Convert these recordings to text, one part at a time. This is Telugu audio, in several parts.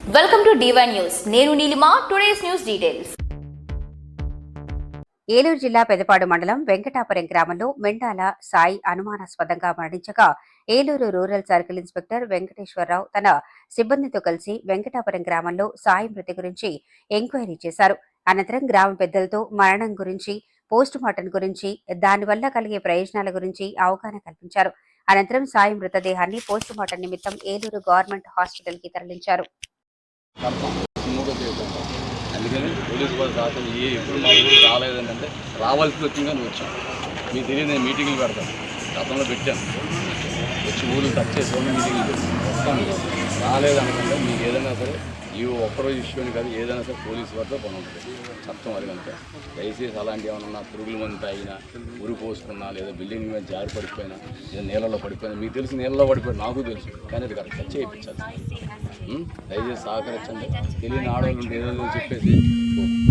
వెల్కమ్ టు డివై న్యూస్ నేను Neelima today's news details Eluru జిల్లా పెదపాడు మండలం వెంకటాపురం గ్రామంలో మెండాల సాయి అనుమానాస్పదంగా మరణించగా Eluru rural circle inspector Venkateswararao తన సిబ్బందితో కలిసి వెంకటాపురం గ్రామంలో సాయి మృతి గురించి ఎంక్వైరీ చేశారు. అనంతరం గ్రామ పెద్దలతో మరణం గురించి పోస్ట్ మార్టం గురించి దానివల్ల కలిగే ప్రయోజనాల గురించి అవగాహన కల్పించారు. అనంతరం సాయి మృతదేహాన్ని పోస్ట్ మార్టం నిమిత్తం ఏలూరు గవర్నమెంట్ హాస్పిటల్కి తరలించారు. అందుకని పోలీసు వాళ్ళు రాత్రి ఏ ఎప్పుడు మా ఊరు రాలేదంటే రావాల్సి వచ్చిందని వచ్చాను వచ్చాం. మీకు తెలియదు నేను మీటింగ్లు పెడతాను గతంలో పెట్టాను వచ్చి ఊరు టచ్ చేసి మీటింగ్లు పెట్టాను వస్తాను రాలేదనుకుంటే మీకు ఏదైనా సరే ఈ ఒక్కరోజు ఇష్యూ అని కాదు ఏదైనా సరే పోలీసు వారితో పని ఉంటుంది. చట్టం అది కనుక. దయచేసి అలాంటి ఏమైనా పురుగుల మంది తాగినా ఉరి పోసుకున్నా లేదా బిల్డింగ్ మీద జారి పడిపోయినా లేదా నీళ్ళలో పడిపోయినా మీకు తెలిసి నీళ్ళలో పడిపోయినా నాకు తెలుసు కానీ అది కరెక్ట్ టచ్ చేయించాలి? దయచేసి సహకరించండి. తెలియని ఆడవాళ్ళు ఏదో చెప్పేసి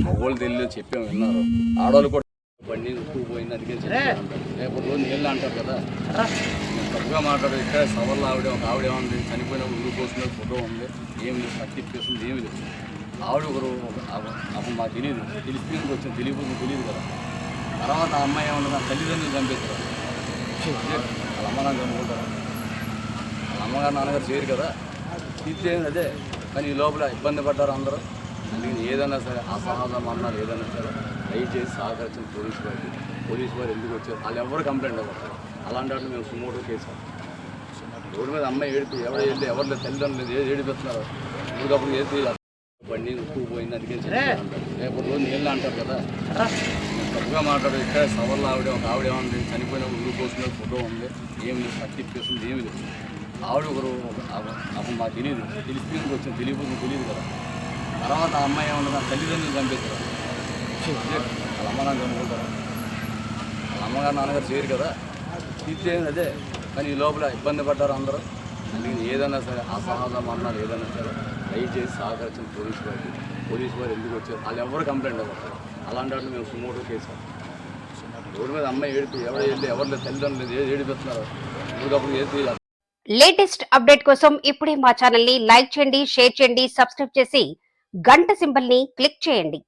మగవాళ్ళు తెలియదు చెప్పాము విన్నారు. ఆడవాళ్ళు కూడా బండి ఉప్పు పోయింది అందుకే చెప్పాను. రేపు రోజు నీళ్ళు అంటారు కదా. తప్పుగా మాట్లాడు. ఇక్కడ సవర్లు ఆవిడ ఒక ఆవిడ ఏమంది? చనిపోయిన ఊరు కోసం ఫోటో ఉంది. ఏమి లేదు సర్టిఫికేషన్ ఏమి లేదు. ఆవిడ ఒకరు అప్పుడు మాకు తెలియదు తెలిసి వచ్చింది తెలియదు తెలియదు కదా. తర్వాత ఆ అమ్మాయి ఏమన్నా నా తల్లిదండ్రులు చంపేస్తారు వాళ్ళ అమ్మ నాన్న చంపుకుంటారు? వాళ్ళ అమ్మగారు నాన్నగారు చేయరు కదా. తీర్చేది అదే. కానీ ఈ లోపల ఇబ్బంది పడ్డారు అందరూ. అందుకని ఏదైనా సరే అసహజం అన్నారు ఏదైనా సరే దయచేసి సహకరించిన పోలీసు వారికి. పోలీసు వారు ఎందుకు వచ్చారు? వాళ్ళు ఎవరు కంప్లైంట్ అవ్వరు అలాంటి వాటిని మేము సుమోటో కేసు రోడ్డు మీద అమ్మాయి ఏడిపి ఎవరు వెళ్ళి ఎవరు లేదు తల్లిదండ్రులు లేదు ఏది ఏడిపిస్తున్నారు? ఇప్పటికప్పుడు ఏది బండి ఉప్పు పోయింది అందుకే రేపు రోజు నీళ్ళు అంటారు కదా. తప్పుగా మాట్లాడు ఇక్కడ సవర్లు ఆవిడ ఒక ఆవిడ ఏముంది చనిపోయిన ఊరు కోసం ఫోటో ఉంది. ఏమి లేదు సర్టిఫికేషన్ ఏమి లేదు. ఆవిడ ఒకరు అప్పుడు మాకు తెలియదు తెలిసి వచ్చింది తెలియదు తెలియదు కదా. తర్వాత ఆ అమ్మాయి ఏమన్నా నా తల్లిదండ్రులు చంపేస్తారు వాళ్ళ అమ్మ నాన్న చంపుకుంటారు వాళ్ళ అమ్మగారు నాన్నగారు చేయరు కదా. తీర్చేది అదే. కానీ ఈ లోపల ఇబ్బంది పడ్డారు అందరూ. అందుకని ఏదైనా సరే అసహజం అన్నారు ఏదైనా సరే దయచేసి సహకరించిన పోలీసు వారికి పోలీసు వారు ఎందుకు వచ్చారు? వాళ్ళు ఎవరు కంప్లైంట్ అవ్వరు అలాంటి వాళ్ళు మేము సుమోటో కేసు రోడ్డు మీద అమ్మాయి ఏడుపు ఎవరు వెళ్ళి ఎవరు లేదు తల్లిదండ్రులు లేదు ఏది ఏడిపిస్తున్నారు? ఇప్పటికప్పుడు ఏది లేటెస్ట్ అప్డేట్ కోసం ఇప్పుడే మా ఛానల్ని లైక్ చేయండి షేర్ చేయండి సబ్స్క్రైబ్ చేసి గంట సింబల్ని క్లిక్ చేయండి.